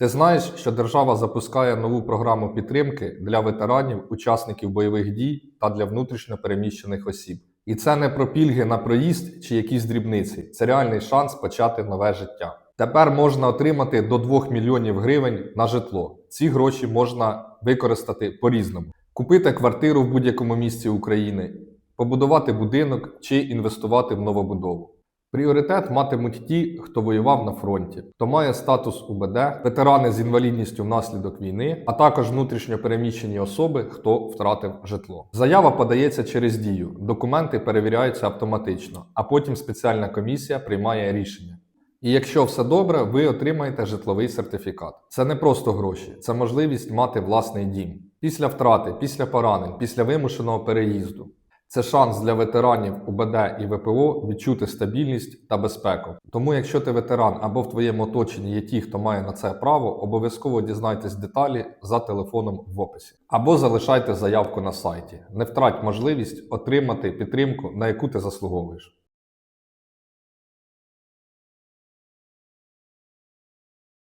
Ти знаєш, що держава запускає нову програму підтримки для ветеранів, учасників бойових дій та для внутрішньо переміщених осіб. І це не про пільги на проїзд чи якісь дрібниці. Це реальний шанс почати нове життя. Тепер можна отримати до 2 мільйонів гривень на житло. Ці гроші можна використати по-різному: купити квартиру в будь-якому місці України, побудувати будинок чи інвестувати в новобудову. Пріоритет матимуть ті, хто воював на фронті, хто має статус УБД, ветерани з інвалідністю внаслідок війни, а також внутрішньо переміщені особи, хто втратив житло. Заява подається через дію, документи перевіряються автоматично, а потім спеціальна комісія приймає рішення. І якщо все добре, ви отримаєте житловий сертифікат. Це не просто гроші, це можливість мати власний дім. Після втрати, після поранень, після вимушеного переїзду. Це шанс для ветеранів УБД і ВПО відчути стабільність та безпеку. Тому, якщо ти ветеран або в твоєму оточенні є ті, хто має на це право, обов'язково дізнайтесь деталі за телефоном в описі. Або залишайте заявку на сайті. Не втрать можливість отримати підтримку, на яку ти заслуговуєш.